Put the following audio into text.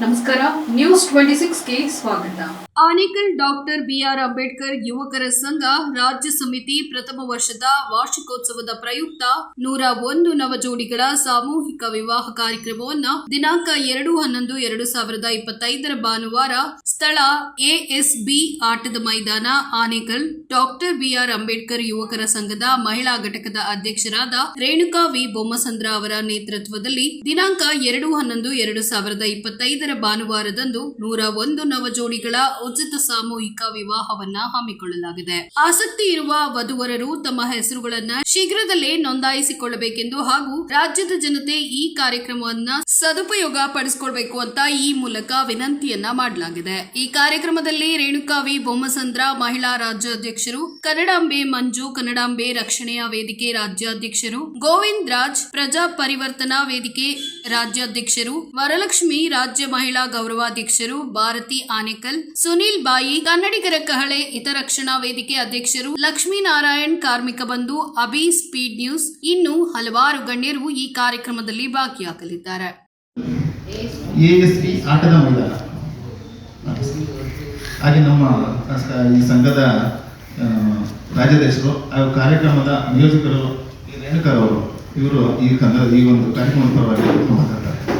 ನಮಸ್ಕಾರ news twenty ಸಿಕ್ಸ್ಗೆ ಸ್ವಾಗತ. Anekal doctor B R Ambedkar ಯುವಕರ ಸಂಘ ರಾಜ್ಯ ಸಮಿತಿ ಪ್ರಥಮ ವರ್ಷದ ವಾರ್ಷಿಕೋತ್ಸವದ ಪ್ರಯುಕ್ತ ನೂರ ಒಂದು ನವಜೋಡಿಗಳ ಸಾಮೂಹಿಕ ವಿವಾಹ ಕಾರ್ಯಕ್ರಮವನ್ನು ದಿನಾಂಕ ಎರಡು ಹನ್ನೊಂದು ಎರಡು ಸಾವಿರದ ಇಪ್ಪತ್ತೈದರ ಭಾನುವಾರ ಸ್ಥಳ ಎಎಸ್ಬಿ ಆಟದ ಮೈದಾನ ಆನೇಕಲ್ ಡಾಕ್ಟರ್ ಬಿಆರ್ ಅಂಬೇಡ್ಕರ್ ಯುವಕರ ಸಂಘದ ಮಹಿಳಾ ಘಟಕದ ಅಧ್ಯಕ್ಷರಾದ ರೇಣುಕಾ ವಿ. ಬೊಮ್ಮಸಂದ್ರ ಅವರ ನೇತೃತ್ವದಲ್ಲಿ ದಿನಾಂಕ ಎರಡು ಹನ್ನೊಂದು ಎರಡು ಸಾವಿರದ ಇಪ್ಪತ್ತೈದರ ಭಾನುವಾರದಂದು ನೂರ ಒಂದು ನವಜೋಡಿಗಳ ಉಚಿತ ಸಾಮೂಹಿಕ ವಿವಾಹವನ್ನ ಹಮ್ಮಿಕೊಳ್ಳಲಾಗಿದೆ. ಆಸಕ್ತಿ ಇರುವ ವಧುವರರು ತಮ್ಮ ಹೆಸರುಗಳನ್ನ ಶೀಘ್ರದಲ್ಲೇ ನೋಂದಾಯಿಸಿಕೊಳ್ಳಬೇಕೆಂದು ಹಾಗೂ ರಾಜ್ಯದ ಜನತೆ ಈ ಕಾರ್ಯಕ್ರಮವನ್ನ ಸದುಪಯೋಗ ಪಡಿಸಿಕೊಳ್ಬೇಕು ಅಂತ ಈ ಮೂಲಕ ವಿನಂತಿಯನ್ನ ಮಾಡಲಾಗಿದೆ. ಈ ಕಾರ್ಯಕ್ರಮದಲ್ಲಿ ರೇಣುಕಾವಿ, ಬೊಮ್ಮಸಂದ್ರ, ಮಹಿಳಾ ರಾಜ್ಯಾಧ್ಯಕ್ಷರು, ಕನ್ನಡಾಂಬೆ ಮಂಜು, ಕನ್ನಡಾಂಬೆ ರಕ್ಷಣೆಯ ವೇದಿಕೆ ರಾಜ್ಯಾಧ್ಯಕ್ಷರು, ಗೋವಿಂದ್ ರಾಜ್, ಪ್ರಜಾ ಪರಿವರ್ತನಾ ವೇದಿಕೆ ರಾಜ್ಯಾಧ್ಯಕ್ಷರು, ವರಲಕ್ಷ್ಮಿ ರಾಜ್ಯ ಮಹಿಳಾ ಗೌರವಾಧ್ಯಕ್ಷರು ಭಾರತಿ ಆನೇಕಲ್, ಸುನೀಲ್ ಬಾಯಿ, ಕನ್ನಡಿಗರ ಕಹಳೆ ಹಿತರಕ್ಷಣಾ ವೇದಿಕೆ ಅಧ್ಯಕ್ಷರು ಲಕ್ಷ್ಮೀನಾರಾಯಣ್ ಕಾರ್ಮಿಕ ಬಂಧು, ಅಭಿ ಸ್ಪೀಡ್ ನ್ಯೂಸ್. ಇನ್ನು ಹಲವಾರು ಗಣ್ಯರು ಈ ಕಾರ್ಯಕ್ರಮದಲ್ಲಿ ಭಾಗಿಯಾಗಲಿದ್ದಾರೆ. ಆಟದ ಹಾಗೆ ನಮ್ಮ, ಈ ಸಂಘದ ರಾಜ್ಯಾಧ್ಯಕ್ಷರು ಹಾಗೂ ಕಾರ್ಯಕ್ರಮದ ನಿಯೋಜಕರು, ರೇಣುಕರವರು, ಇವರು ಈ ಈ ಒಂದು ಕಾರ್ಯಕ್ರಮದ ಪರವಾಗಿ ಮಾತಾಡ್ತಾರೆ.